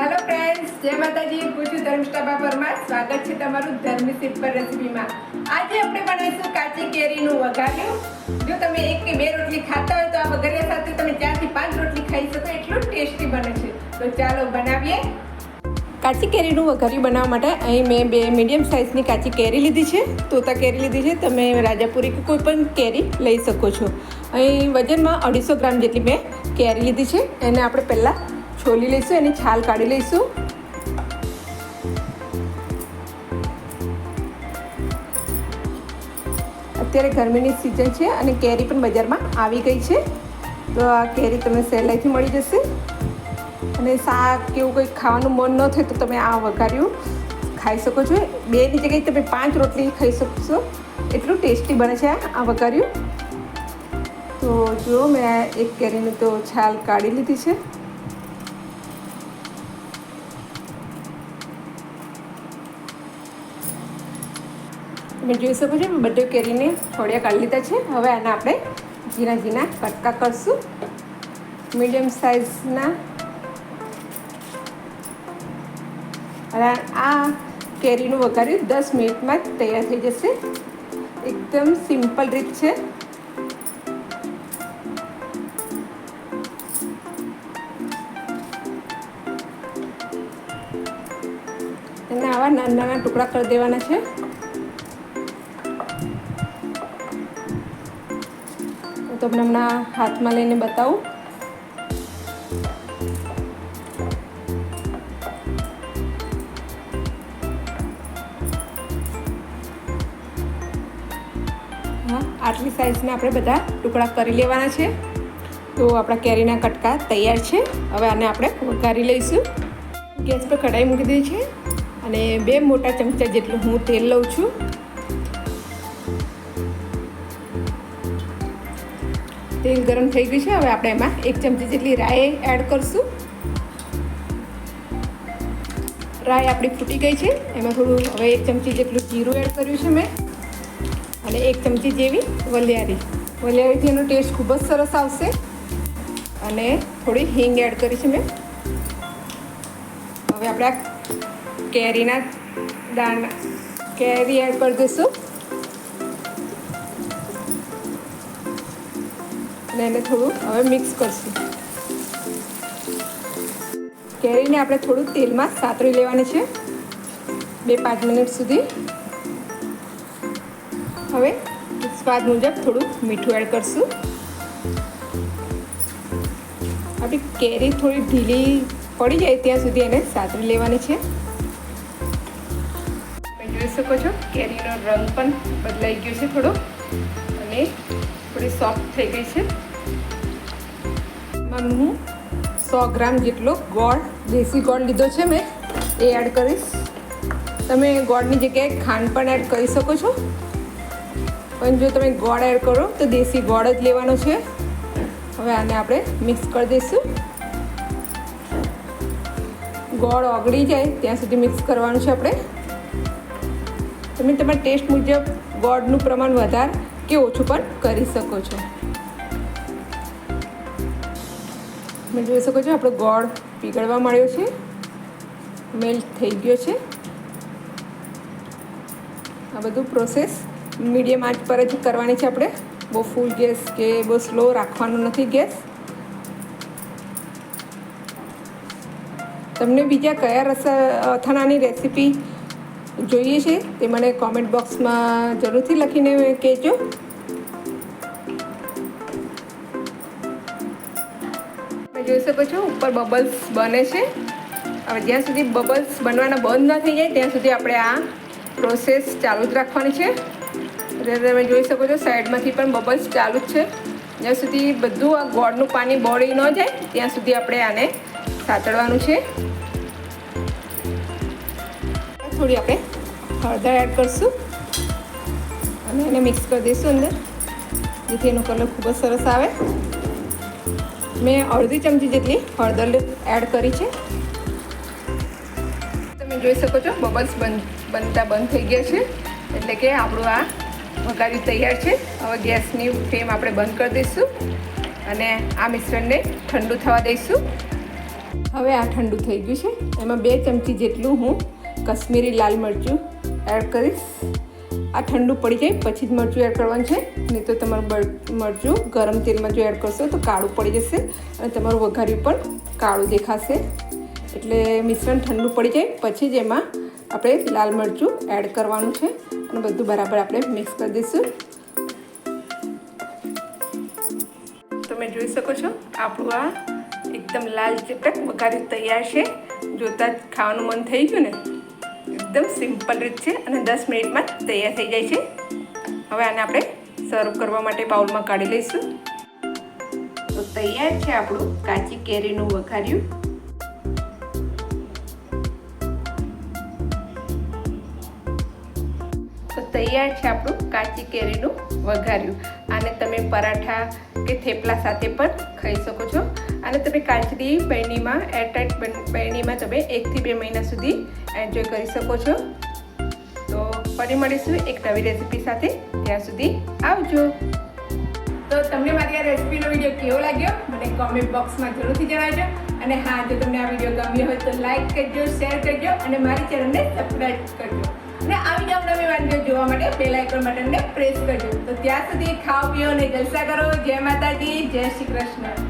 Hello friends જય માતાજી. હું છું ધર્મષ્ઠા પરમાર સ્વાગત છે તમારું ધર્મી સિમ્પલ રેસીપીમાં. આજે આપણે બનાવીશું કાચી કેરીનું વઘાર્યું. જો તમે એક કે બે રોટલી ખાતા હોય તો આ વઘાર્યા સાથે તમે ચારથી પાંચ રોટલી ખાઈ શકો. એટલું ટેસ્ટી બને છે. તો ચાલો બનાવીએ. કાચી કેરીનું વઘાર્યું બનાવવા માટે અહીં મેં બે મીડિયમ સાઇઝની કાચી કેરી લીધી છે. તોતા કેરી લીધી છે. તમે રાજાપુરી કે કોઈ પણ કેરી લઈ શકો છો. અહીં વજનમાં અઢીસો ગ્રામ જેટલી મેં કેરી લીધી છે. એને આપણે પહેલાં છોલી લઈશું, એની છાલ કાઢી લઈશું. અત્યારે ગરમીની સિઝન છે અને કેરી પણ બજારમાં આવી ગઈ છે. તો આ કેરી તમને સહેલાઈથી મળી જશે. અને શાક કે એવું કંઈ ખાવાનું મન ન થાય તો તમે આ વઘાર્યું ખાઈ શકો છો. બેની જગ્યાએ તમે પાંચ રોટલી ખાઈ શકશો. એટલું ટેસ્ટી બને છે આ વઘાર્યું. તો જુઓ, મેં એક કેરીની તો છાલ કાઢી લીધી છે. તમે જોઈ શકો છો બધો કેરીને થોડિયા કાઢી લીધા છે. હવે આના આપણે ઝીણા ઝીણા કટકા કરશું. મીડિયમ સાઇઝના. અને આ કેરીનું વઘાર્યું દસ મિનિટમાં જ તૈયાર થઈ જશે. એકદમ સિમ્પલ રીત છે. અને આવા નાના નાના ટુકડા કરી દેવાના છે. હું તમને હમણાં હાથમાં લઈને બતાવું. હા, આટલી સાઇઝના આપણે બધા ટુકડા કરી લેવાના છે. તો આપણા કેરીના કટકા તૈયાર છે. હવે આને આપણે વઘારી લઈશું. ગેસ પર કઢાઈ મૂકી દીધી છે. અને બે મોટા ચમચા જેટલું હું તેલ લઉં છું. તેલ ગરમ થઈ ગયું છે. હવે આપણે એમાં એક ચમચી જેટલી રાઈ એડ કરશું. રાઈ આપણી ફૂટી ગઈ છે. એમાં થોડું હવે એક ચમચી જેટલું જીરું એડ કર્યું છે મેં. અને એક ચમચી જેવી વલિયારી. વલિયારીથી એનો ટેસ્ટ ખૂબ જ સરસ આવશે. અને થોડી હિંગ એડ કરી છે મેં. હવે આપણે કેરીના દાણા, કેરી એડ કરી દઈશું. અને એને થોડું હવે મિક્સ કરશું. કેરીને આપણે થોડું તેલમાં સાતરી લેવાની છે. બે પાંચ મિનિટ સુધી. હવે સ્વાદ મુજબ થોડું મીઠું એડ કરશું. આપણી કેરી થોડી ઢીલી પડી જાય ત્યાં સુધી એને સાતરી લેવાની છે. જોઈ શકો છો, કેરીનો રંગ પણ બદલાઈ ગયો છે થોડો. અને થોડી સોફ્ટ થઈ ગઈ છે. એમાં હું સો ગ્રામ જેટલો ગોળ, દેશી ગોળ લીધો છે મેં. એ એડ કરીશ. તમે ગોળની જગ્યાએ ખાંડ પણ એડ કરી શકો છો. પણ જો તમે ગોળ એડ કરો, તો દેશી ગોળ જ લેવાનો છે. હવે આને આપણે મિક્સ કરી દઈશું. ગોળ ઓગળી જાય, ત્યાં સુધી મિક્સ કરવાનું છે આપણે. તમે તમારા ટેસ્ટ મુજબ ગોળનું પ્રમાણ વધાર કે ઓછું પણ કરી શકો છો. તમે જોઈ શકો છો, આપણો ગોળ પીગળવા માંડ્યો છે. મેલ્ટ થઈ ગયો છે. આ બધું પ્રોસેસ મીડિયમ આંચ પર જ કરવાની છે આપણે. બહુ ફૂલ ગેસ કે બહુ સ્લો રાખવાનો નથી ગેસ તમને બીજા કયા રસ, અથાણાની રેસીપી જોઈએ છે, તે મને કોમેન્ટ બોક્સમાં જરૂરથી લખીને કહેજો. જોઈ શકો છો ઉપર બબલ્સ બને છે. હવે જ્યાં સુધી બબલ્સ બનવાના બંધ ન થઈ જાય, ત્યાં સુધી આપણે આ પ્રોસેસ ચાલુ જ રાખવાની છે. એટલે તમે જોઈ શકો છો, સાઈડમાંથી પણ બબલ્સ ચાલુ જ છે. જ્યાં સુધી બધું આ ગોળનું પાણી બોળી ન જાય, ત્યાં સુધી આપણે આને સાતળવાનું છે. થોડી આપણે હળદર એડ કરશું. અને એને મિક્સ કરી દઈશું અંદર, જેથી એનો કલર ખૂબ જ સરસ આવે. મેં અડધી ચમચી જેટલી હળદર એડ કરી છે. તમે જોઈ શકો છો, બબલ્સ બનતા બંધ થઈ ગયા છે. એટલે કે આપણું આ વઘારી તૈયાર છે. હવે ગેસની ફ્લેમ આપણે બંધ કરી દઈશું અને આ મિશ્રણને ઠંડુ થવા દઈશું. હવે આ ઠંડુ થઈ ગયું છે. એમાં બે ચમચી જેટલું હું કશ્મીરી લાલ મરચું એડ કરીશ. આ ઠંડુ પડી જાય, પછી જ મરચું એડ કરવાનું છે. નહીં તો તમારું મરચું ગરમ તેલમાં જો એડ કરશો તો કાળું પડી જશે અને તમારું વઘાર્યું પણ કાળું દેખાશે. એટલે મિશ્રણ ઠંડુ પડી જાય, પછી જ એમાં આપણે લાલ મરચું એડ કરવાનું છે અને બધું બરાબર આપણે મિક્સ કરી દઈશું. તમે જોઈ શકો છો, આપણું આ એકદમ લાલ ચટક વઘારી તૈયાર છે. જોતાં જ ખાવાનું મન થઈ ગયું ને. એકદમ સિમ્પલ રીત છે અને દસ મિનિટમાં તૈયાર થઈ જાય છે. હવે આને આપણે સર્વ કરવા માટે બાઉલમાં કાઢી લઈશું. તો તૈયાર છે આપણું કાચી કેરીનું વઘાર્યું. તૈયાર છે આપણું કાચી કેરીનું વઘાર્યું. આને તમે પરાઠા કે થેપલા સાથે પણ ખાઈ શકો છો. અને તમે કાચરી બરણીમાં એરટાઈટ બહેનીમાં તમે એકથી બે મહિના સુધી એન્જોય કરી શકો છો. તો ફરી મળીશું એક નવી રેસીપી સાથે. ત્યાં સુધી આવજો. તો તમને મારી આ રેસીપીનો વીડિયો કેવો લાગ્યો? મને કોમેન્ટ બોક્સમાં જરૂરથી જણાવજો. અને હા, જો તમને આ વીડિયો ગમ્યો હોય તો લાઈક કરજો શેર કરજો અને મારી ચેનલને સબસ્ક્રાઈબ કરજો. અને આવી જ નવી વાનગીઓ જોવા માટે બેલ આઇકોન બટનને પ્રેસ કરજો. તો ત્યાં સુધી ખાઓ, પીઓ અને જલસા કરો. જય માતાજી, જય શ્રી કૃષ્ણ.